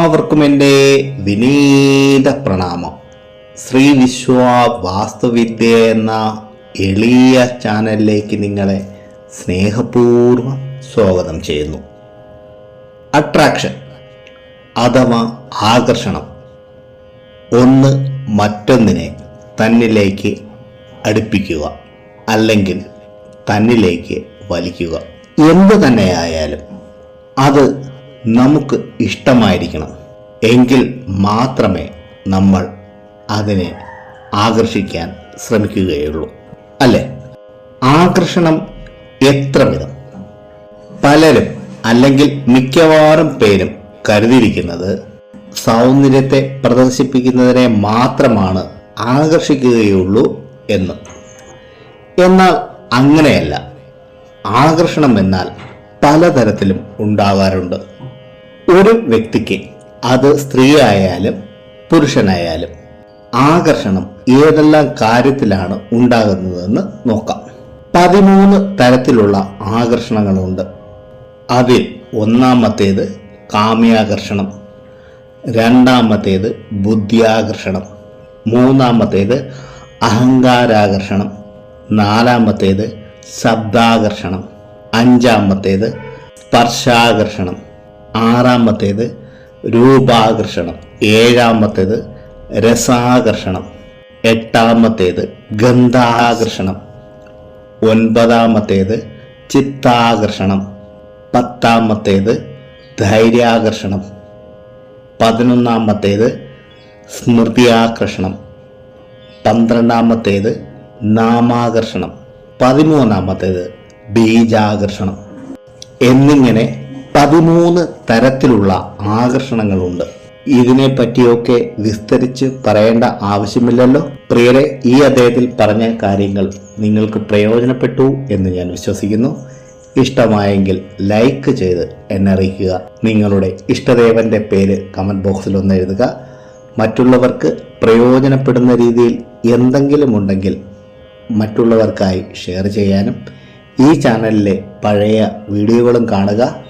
എല്ലാവർക്കും എന്റെ വിനീത പ്രണാമം. ശ്രീ വിശ്വ വാസ്തുവിദ്യ എന്ന എളിയ ചാനലിലേക്ക് നിങ്ങളെ സ്നേഹപൂർവം സ്വാഗതം ചെയ്യുന്നു. അട്രാക്ഷൻ അഥവാ ആകർഷണം. ഒന്ന് മറ്റൊന്നിനെ തന്നിലേക്ക് അടുപ്പിക്കുക അല്ലെങ്കിൽ തന്നിലേക്ക് വലിക്കുക. എന്തു തന്നെയായാലും അത് നമുക്ക് ഇഷ്ടമായിരിക്കണം. എങ്കിൽ മാത്രമേ നമ്മൾ അതിനെ ആകർഷിക്കാൻ ശ്രമിക്കുകയുള്ളൂ. അല്ലേ? ആകർഷണം എത്ര വിധം? പലരും അല്ലെങ്കിൽ മിക്കവാറും പേരും കരുതിയിരിക്കുന്നത് സൗന്ദര്യത്തെ പ്രദർശിപ്പിക്കുന്നതിനെ മാത്രമാണ് ആകർഷിക്കുകയുള്ളൂ എന്ന്. എന്നാൽ അങ്ങനെയല്ല. ആകർഷണം എന്നാൽ പലതരത്തിലും ഉണ്ടാകാറുണ്ട്. ഒരു വ്യക്തിക്ക് അത് സ്ത്രീ ആയാലും പുരുഷനായാലും ആകർഷണം ഏതെല്ലാം കാര്യത്തിലാണ് ഉണ്ടാകുന്നതെന്ന് നോക്കാം. പതിമൂന്ന് തരത്തിലുള്ള ആകർഷണങ്ങളുണ്ട്. അതിൽ ഒന്നാമത്തേത് കാമ്യാകർഷണം രണ്ടാമത്തേത് ബുദ്ധിയാകർഷണം മൂന്നാമത്തേത് അഹങ്കാരാകർഷണം നാലാമത്തേത് ശബ്ദാകർഷണം അഞ്ചാമത്തേത് സ്പർശാകർഷണം. ആറാമത്തേത് രൂപാകർഷണം. ഏഴാമത്തേത് രസാകർഷണം. എട്ടാമത്തേത് ഗന്ധാകർഷണം. ഒൻപതാമത്തേത് ചിത്താകർഷണം. പത്താമത്തേത് ധൈര്യാകർഷണം. പതിനൊന്നാമത്തേത് സ്മൃതിയാകർഷണം. പന്ത്രണ്ടാമത്തേത് നാമാകർഷണം. പതിമൂന്നാമത്തേത് ബീജാകർഷണം. എന്നിങ്ങനെ പതിമൂന്ന് തരത്തിലുള്ള ആകർഷണങ്ങളുണ്ട്. ഇതിനെ പറ്റിയൊക്കെ വിസ്തരിച്ച് പറയേണ്ട ആവശ്യമില്ലല്ലോ. പ്രിയരെ ഈ അദ്ദേഹത്തിൽ പറഞ്ഞ കാര്യങ്ങൾ നിങ്ങൾക്ക് പ്രയോജനപ്പെട്ടു എന്ന് ഞാൻ വിശ്വസിക്കുന്നു. ഇഷ്ടമായെങ്കിൽ ലൈക്ക് ചെയ്ത് എന്നെ അറിയിക്കുക. നിങ്ങളുടെ ഇഷ്ടദേവന്റെ പേര് കമന്റ് ബോക്സിൽ ഒന്ന് എഴുതുക. മറ്റുള്ളവർക്ക് പ്രയോജനപ്പെടുന്ന രീതിയിൽ എന്തെങ്കിലും ഉണ്ടെങ്കിൽ മറ്റുള്ളവർക്കായി ഷെയർ ചെയ്യാനും ഈ ചാനലിലെ പഴയ വീഡിയോകളും കാണുക.